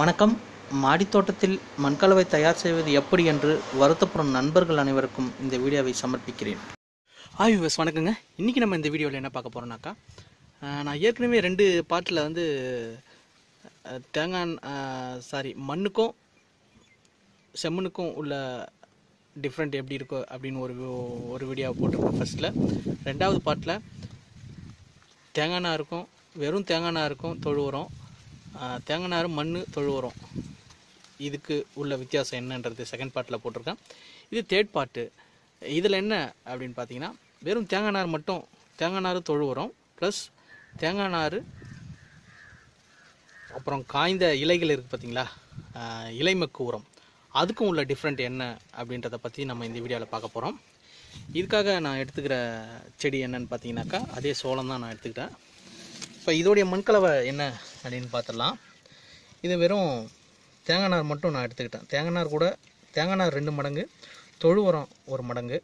வணக்கம். மாடித்தோட்டத்தில் மண்கலவை தயார் செய்வது எப்படி என்று வருத்தப்படும் நண்பர்கள் அனைவருக்கும் இந்த வீடியோவை சமர்ப்பிக்கிறேன். ஆய் விவஸ் வணக்கங்க. இன்றைக்கி நம்ம இந்த வீடியோவில் என்ன பார்க்க போகிறோம்னாக்கா நான் ஏற்கனவே ரெண்டு பாட்டில் வந்து தேங்காய் சாரி மண்ணுக்கும் செம்மண்ணுக்கும் உள்ள டிஃப்ரெண்ட் எப்படி இருக்கோ அப்படின்னு ஒரு ஒரு வீடியோ போட்டிருக்கேன் ஃபஸ்ட்டில் ரெண்டாவது பாட்டில் தேங்காய் இருக்கும் வெறும் தேங்காய் இருக்கும் தொழு உரம் தேங்காய் நார் மண் தொழு உரம் இதுக்கு உள்ள வித்தியாசம் என்னன்றது செகண்ட் பார்ட்டில் போட்டிருக்கேன். இது தேர்ட் பார்ட்டு இதில் என்ன அப்படின்னு பார்த்தீங்கன்னா வெறும் தேங்காய் நார் மட்டும் தேங்காய் நார் தொழு உரம் ப்ளஸ் தேங்காய் நார் அப்புறம் காய்ந்த இலைகள் இருக்குது பார்த்தீங்களா இலைமக்கு உரம். அதுக்கும் உள்ள டிஃப்ரெண்ட் என்ன அப்படின்றத பற்றி நம்ம இந்த வீடியோவில் பார்க்க போகிறோம் இதுக்காக நான் எடுத்துக்கிற செடி என்னன்னு பார்த்தீங்கன்னாக்கா அதே சோளம் தான் நான் எடுத்துக்கிட்டேன். இப்போ இதோடைய மண்கலவை என்ன அப்படின்னு பார்த்துடலாம். இது வெறும் தேங்காய் நார் மட்டும் நான் எடுத்துக்கிட்டேன். தேங்காய் நார் கூட தேங்காய் நார் ரெண்டு மடங்கு தொழு உரம் ஒரு மடங்கு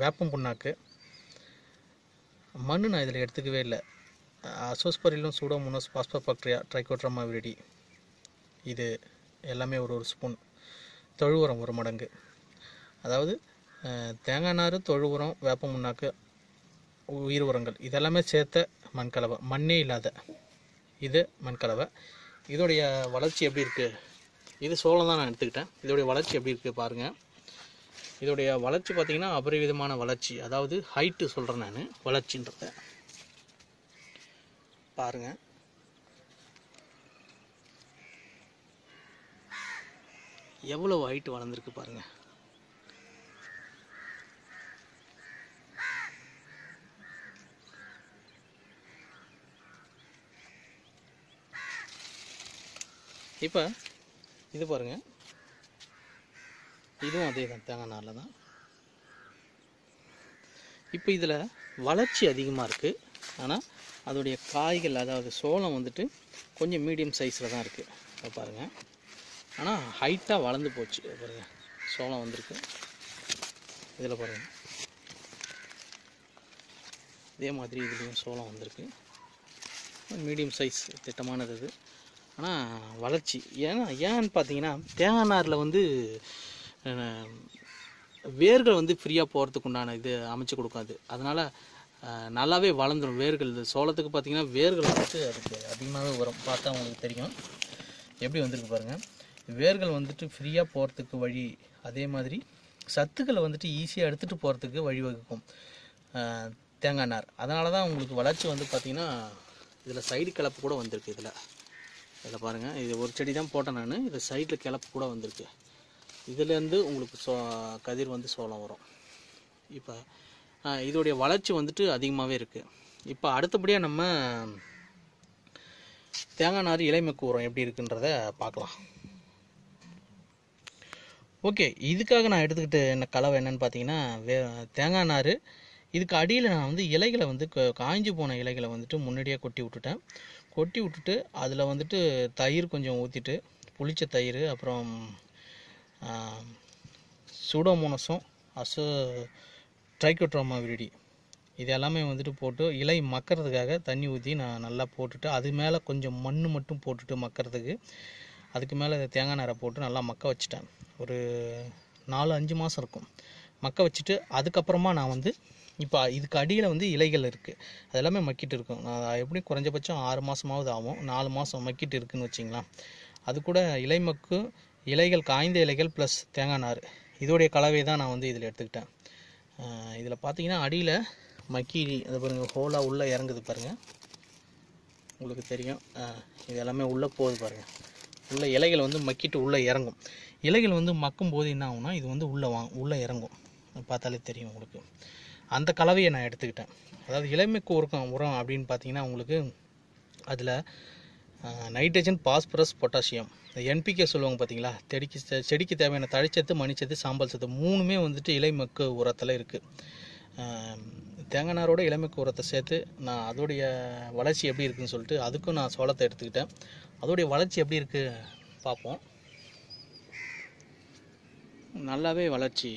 வேப்பம் புண்ணாக்கு. மண் நான் இதில் எடுத்துக்கவே இல்லை. அசோஸ்பரிலும் சூடோமோனஸ் பாஸ்போபாக்டீரியா ட்ரைகோட்ரமா விரிடி. இது எல்லாமே ஒரு ஒரு ஸ்பூன். தொழு உரம் ஒரு மடங்கு. அதாவது தேங்காய் நார் தொழு உரம் வேப்ப முன்னாக்கு உயிர் உரங்கள் இதெல்லாமே சேர்த்த மண்கலவை. மண்ணே இல்லாத. இது மண்கலவை. இதோடைய வளர்ச்சி எப்படி இருக்குது இது சோளம் தான் நான் எடுத்துக்கிட்டேன். இதோடைய வளர்ச்சி எப்படி இருக்குது பாருங்கள் இதோடைய வளர்ச்சி பார்த்திங்கன்னா அபரிவிதமான வளர்ச்சி. அதாவது ஹைட்டு சொல்கிறேன் நான் வளர்ச்சின்றத. பாருங்கள் எவ்வளோ ஹைட்டு வளர்ந்துருக்கு பாருங்கள் இப்போ இது பாருங்கள் இதுவும் அதே தான் தேங்காய் நாரில் தான். இப்போ இதில் வளர்ச்சி அதிகமாக இருக்குது ஆனால் அதோடைய காய்கள் அதாவது சோளம் வந்துட்டு கொஞ்சம் மீடியம் சைஸில் தான் இருக்குது இப்போ பாருங்கள் ஆனால் ஹைட்டாக வளர்ந்து போச்சு. பாருங்கள் சோளம் வந்திருக்கு. இதில் பாருங்கள் இதே மாதிரி இதுலேயும் சோளம் வந்திருக்கு. மீடியம் சைஸ் திட்டமானது இது. ஆனால் வளர்ச்சி. ஏன்னா ஏன்னு பார்த்தீங்கன்னா தேங்காய் நாரில் வந்து வேர்கள் வந்து ஃப்ரீயாக போகிறதுக்கு உண்டான இது அமைச்சு கொடுக்காது. அதனால் நல்லாவே வளர்ந்துடும் வேர்கள். இது சோளத்துக்கு பார்த்தீங்கன்னா வேர்கள் வந்துட்டு அதுக்கு அதிகமாகவே வரும். பார்த்தா உங்களுக்கு தெரியும். எப்படி வந்திருக்கு பாருங்கள் வேர்கள் வந்துட்டு ஃப்ரீயாக போகிறதுக்கு வழி அதே மாதிரி சத்துக்களை வந்துட்டு ஈஸியாக எடுத்துகிட்டு போகிறதுக்கு வழிவகுக்கும் தேங்காய் நார். அதனால தான் உங்களுக்கு வளர்ச்சி வந்து பார்த்திங்கன்னா இதில் சைடு கலப்பு கூட வந்திருக்கு இதில். இதில் பாருங்கள் இது ஒரு செடி தான் போட்டேன் நான். இது சைடில் கிளப்பு கூட வந்திருக்கு. இதுலேருந்து உங்களுக்கு சோ கதிர் வந்து சோளம் வரும். இப்போ இதோடைய வளர்ச்சி வந்துட்டு அதிகமாகவே இருக்குது இப்போ அடுத்தபடியாக நம்ம தேங்காய் நார் இலைமைக்கு உரம் எப்படி இருக்குன்றத பார்க்கலாம். ஓகே இதுக்காக நான் எடுத்துக்கிட்ட என்ன கலவை என்னன்னு பார்த்தீங்கன்னா வே தேங்காய் நார் இதுக்கு அடியில் நான் வந்து இலைகளை வந்து க- காய்ஞ்சு போன இலைகளை வந்துட்டு முன்னாடியே கொட்டி விட்டுட்டேன். கொட்டி விட்டுட்டு அதில் வந்துட்டு தயிர் கொஞ்சம் ஊற்றிட்டு புளிச்ச தயிர் அப்புறம் சூடோமோனஸும் அசோ ட்ரைக்கோட்ரோமா விரிடி. இது எல்லாமே வந்துட்டு போட்டு இலை மக்கிறதுக்காக தண்ணி ஊற்றி நான் நல்லா போட்டுட்டு அது மேலே கொஞ்சம் மண் மட்டும் போட்டுட்டு மக்கிறதுக்கு அதுக்கு மேலே தேங்காய் நேரம் போட்டு நல்லா மக்க வச்சுட்டேன். ஒரு நாலு அஞ்சு மாதம் இருக்கும். மக்க வச்சுட்டு அதுக்கப்புறமா நான் வந்து இப்போ இதுக்கு அடியில் வந்து இலைகள் இருக்குது அது எல்லாமே மக்கிட்டு இருக்கும். நான் எப்படியும் குறைஞ்சபட்சம் ஆறு மாதமாவது ஆகும். நாலு மாதம் மக்கிட்டு இருக்குன்னு வச்சிங்களேன். அது கூட இலை மக்கு இலைகள் காய்ந்த இலைகள் ப்ளஸ் தேங்காய் நார். இதோடைய கலவை தான் நான் வந்து இதில் எடுத்துக்கிட்டேன். இதில் பார்த்தீங்கன்னா அடியில் மக்கி அது பாருங்கள் ஹோலாக உள்ளே இறங்குது பாருங்கள் உங்களுக்கு தெரியும். இது எல்லாமே உள்ளே போகுது பாருங்கள் உள்ள இலைகள் வந்து மக்கிட்டு உள்ளே இறங்கும். இலைகள் வந்து மக்கும் போது என்ன ஆகும்னா இது வந்து உள்ளே வா உள்ளே இறங்கும். பார்த்தாலே தெரியும் உங்களுக்கு. அந்த கலவையை நான் எடுத்துக்கிட்டேன். அதாவது இளமைக்கு உரம் உரம் அப்படின்னு பார்த்தீங்கன்னா உங்களுக்கு அதில் நைட்ரஜன் பாஸ்பரஸ் பொட்டாசியம் இந்த என்பிகே சொல்லுவாங்க பார்த்தீங்களா? செடிக்கு செடிக்கு தேவையான தழைச்சத்து மணிச்சத்து சாம்பல் சத்து மூணுமே வந்துட்டு இலைமக்கு உரத்தில் இருக்குது தேங்காய் நாரோட இளமைக்கு உரத்தை சேர்த்து நான் அதோடைய வளர்ச்சி எப்படி இருக்குன்னு சொல்லிட்டு அதுக்கும் நான் சோளத்தை எடுத்துக்கிட்டேன். அதோடைய வளர்ச்சி எப்படி இருக்குது பார்ப்போம். நல்லாவே வளர்ச்சி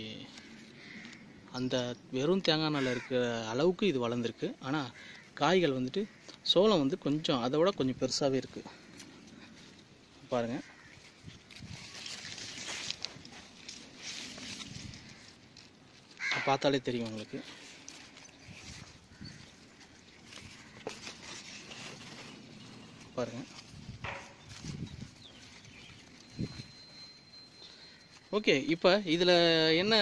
அந்த வெறும் தேங்காய் நாளில் இருக்கிற அளவுக்கு இது வளர்ந்துருக்கு. ஆனால் காய்கள் வந்துட்டு சோளம் வந்து கொஞ்சம் அதை விட கொஞ்சம் பெருசாகவே இருக்குது பாருங்கள் பார்த்தாலே தெரியும் உங்களுக்கு. பாருங்க. ஓகே இப்போ இதில் என்ன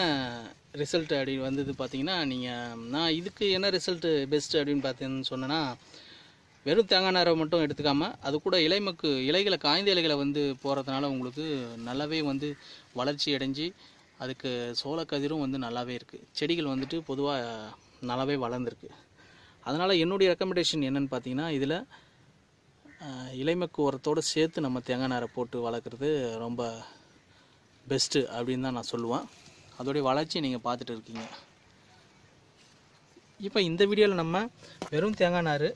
ரிசல்ட் அப்படி வந்தது பார்த்தீங்கன்னா நீங்கள் நான் இதுக்கு என்ன ரிசல்ட்டு பெஸ்ட் அப்படின்னு பார்த்தீங்கன்னு சொன்னேன்னா வெறும் தேங்காய் நாரை மட்டும் எடுத்துக்காம அது கூட இலைமக்கு இலைகளை காய்ந்த இலைகளை வந்து போகிறதுனால உங்களுக்கு நல்லாவே வந்து வளர்ச்சி அடைஞ்சு அதுக்கு சோளக்கதிரும் வந்து நல்லாவே இருக்குது செடிகள் வந்துட்டு பொதுவாக நல்லாவே வளர்ந்துருக்கு. அதனால் என்னுடைய ரெக்கமெண்டேஷன் என்னென்னு பார்த்தீங்கன்னா இதில் இலைமக்கு உரத்தோடு சேர்த்து நம்ம தேங்காய் நாரை போட்டு வளர்க்குறது ரொம்ப பெஸ்ட்டு அப்படின்னு தான் நான் சொல்லுவேன். அதோடைய வளர்ச்சியை நீங்கள் பார்த்துட்டு இருக்கீங்க. இப்போ இந்த வீடியோவில் நம்ம வெறும் தேங்காய் நார்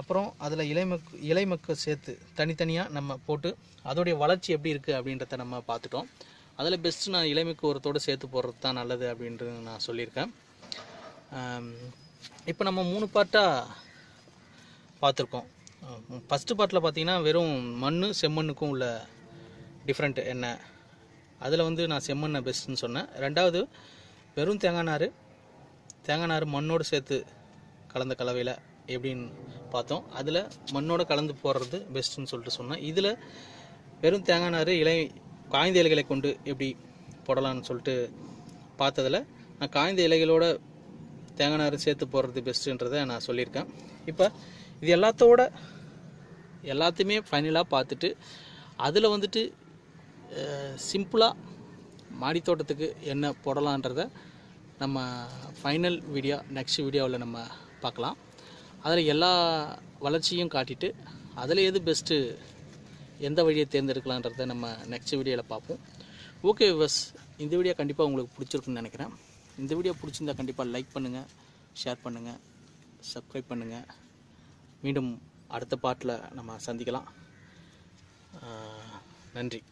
அப்புறம் அதில் இலைமக்கு இலைமக்கு சேர்த்து தனித்தனியாக நம்ம போட்டு அதோடைய வளர்ச்சி எப்படி இருக்குது அப்படின்றத நம்ம பார்த்துட்டோம். அதில் பெஸ்ட்டு நான் இலைமக்கு உரத்தோடு சேர்த்து போடுறது தான் நல்லது அப்படின்றது நான் சொல்லியிருக்கேன். இப்போ நம்ம மூணு பார்ட்டாக பார்த்துருக்கோம். ஃபஸ்ட்டு பார்ட்டில் பார்த்தீங்கன்னா வெறும் மண் செம்மண்ணுக்கும் உள்ள டிஃப்ரெண்ட் என்ன அதில் வந்து நான் செம்மண்ணை பெஸ்ட்டுன்னு சொன்னேன். ரெண்டாவது வெறும் தேங்காய் நார் தேங்காய் நார் மண்ணோடு சேர்த்து கலந்த கலவையில் எப்படின்னு பார்த்தோம். அதில் மண்ணோடு கலந்து போடுறது பெஸ்ட்டுன்னு சொல்லிட்டு சொன்னேன். இதில் வெறும் தேங்காய் நார் இலை காய்ந்த இலைகளை கொண்டு எப்படி போடலான்னு சொல்லிட்டு பார்த்ததில் நான் காய்ந்த இலைகளோட தேங்காய் நார் சேர்த்து போடுறது பெஸ்ட்டுன்றதை நான் சொல்லியிருக்கேன். இப்போ இது எல்லாத்தோட எல்லாத்தையுமே ஃபைனலாக பார்த்துட்டு அதில் வந்துட்டு சிம்பிளாக மாடித்தோட்டத்துக்கு என்ன போடலான்றத நம்ம ஃபைனல் வீடியோ நெக்ஸ்ட் வீடியோவில் நம்ம பார்க்கலாம். அதில் எல்லா வளர்ச்சியும் காட்டிட்டு அதில் எது பெஸ்ட்டு எந்த வழியை தேர்ந்தெடுக்கலான்றத நம்ம நெக்ஸ்ட் வீடியோவில் பார்ப்போம். ஓகே விவஸ் இந்த வீடியோ கண்டிப்பாக உங்களுக்கு பிடிச்சிருக்குன்னு நினைக்கிறேன். இந்த வீடியோ பிடிச்சிருந்தா கண்டிப்பாக லைக் பண்ணுங்கள் ஷேர் பண்ணுங்கள் சப்ஸ்கிரைப் பண்ணுங்கள் மீண்டும் அடுத்த பாட்டில் நம்ம சந்திக்கலாம். நன்றி.